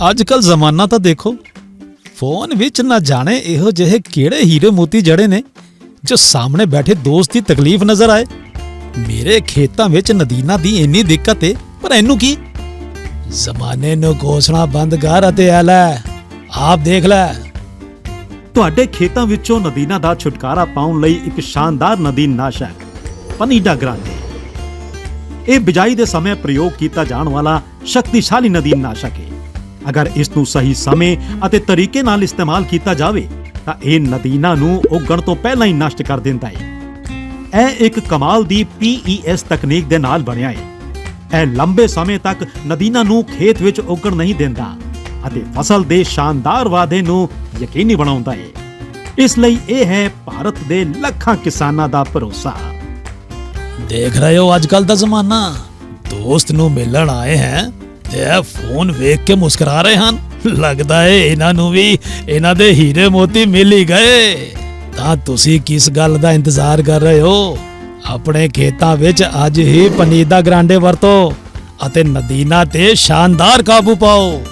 ਅੱਜ ਕੱਲ ਜ਼ਮਾਨਾ ਤਾਂ ਦੇਖੋ, ਫੋਨ ਵਿੱਚ ਨਾ ਜਾਣੇ ਇਹੋ ਜਿਹੇ ਕਿਹੜੇ ਹੀਰੇ ਮੋਤੀ ਜੜੇ ਨੇ, ਜੋ ਸਾਹਮਣੇ ਬੈਠੇ ਦੋਸਤ ਦੀ ਤਕਲੀਫ ਨਜ਼ਰ ਆਏ। ਮੇਰੇ ਖੇਤਾਂ ਵਿੱਚ ਨਦੀਨਾ ਦੀ ਇੰਨੀ ਦਿੱਕਤ ਏ, ਪਰ ਇਹਨੂੰ ਕੀ? ਜ਼ਮਾਨੇ ਨੂੰ ਘੋਸਣਾ ਬੰਦ ਕਰ ਅਤੇ ਐ ਲੈ, ਆਪ ਦੇਖ ਲੈ। ਤੁਹਾਡੇ ਖੇਤਾਂ ਵਿੱਚੋਂ ਨਦੀਨਾ ਦਾ ਛੁਟਕਾਰਾ ਪਾਉਣ ਲਈ ਇੱਕ ਸ਼ਾਨਦਾਰ ਨਦੀਨ ਨਾਸ਼ ਹੈ, ਪਨੀਡਾ ਗ੍ਰਾਂਡੇ। ਇਹ ਬਿਜਾਈ ਦੇ ਸਮੇਂ ਪ੍ਰਯੋਗ ਕੀਤਾ ਜਾਣ ਵਾਲਾ ਸ਼ਕਤੀਸ਼ਾਲੀ ਨਦੀਨ ਨਾਸ਼ਕ ਹੈ ਅਗਰ ਇਸ ਨੂੰ ਸਹੀ ਸਮੇਂ ਅਤੇ ਤਰੀਕੇ ਨਾਲ ਇਸਤੇਮਾਲ ਕੀਤਾ ਜਾਵੇ, ਤਾਂ ਇਹ ਨਦੀਨਾ ਨੂੰ ਉਗਣ ਤੋਂ ਪਹਿਲਾਂ ਹੀ ਨਸ਼ਟ ਕਰ ਦਿੰਦਾ ਹੈ। ਇਹ ਇੱਕ ਕਮਾਲ ਦੀ PES ਤਕਨੀਕ ਦੇ ਨਾਲ ਬਣਿਆ ਹੈ। ਇਹ ਲੰਬੇ ਸਮੇਂ ਤੱਕ ਨਦੀਨਾ ਨੂੰ ਖੇਤ ਵਿੱਚ ਉੱਗਣ ਨਹੀਂ ਦਿੰਦਾ ਅਤੇ ਫਸਲ ਦੇ ਸ਼ਾਨਦਾਰ ਵਾਧੇ ਨੂੰ ਯਕੀਨੀ ਬਣਾਉਂਦਾ ਹੈ। ਇਸ ਲਈ ਇਹ ਹੈ ਭਾਰਤ ਦੇ ਲੱਖਾਂ ਕਿਸਾਨਾਂ ਦਾ ਭਰੋਸਾ। ਦੇਖ ਰਹੇ ਹੋ ਅੱਜ ਕੱਲ ਦਾ ਜ਼ਮਾਨਾ। ਦੋਸਤ ਨੂੰ ਮਿਲਣ ਆਏ ਹੈ। ਇਹ ਫੋਨ ਵੇਖ ਕੇ ਮੁਸਕਰਾ ਰਹੇ ਹਨ। ਲੱਗਦਾ ਏ ਇਹਨਾਂ ਨੂੰ ਵੀ ਇਹਨਾਂ ਦੇ ਹੀਰੇ ਮੋਤੀ ਮਿਲ ਹੀ ਗਏ। ਤਾਂ ਤੁਸੀਂ ਕਿਸ ਗੱਲ ਦਾ ਇੰਤਜ਼ਾਰ ਕਰ ਰਹੇ ਹੋ? ਆਪਣੇ ਖੇਤਾਂ ਵਿੱਚ ਅੱਜ ਹੀ ਪਨੀਦਾ ਗਰਾਂਡੇ ਵਰਤੋ ਅਤੇ ਨਦੀਨਾ ਤੇ ਸ਼ਾਨਦਾਰ ਕਾਬੂ ਪਾਓ।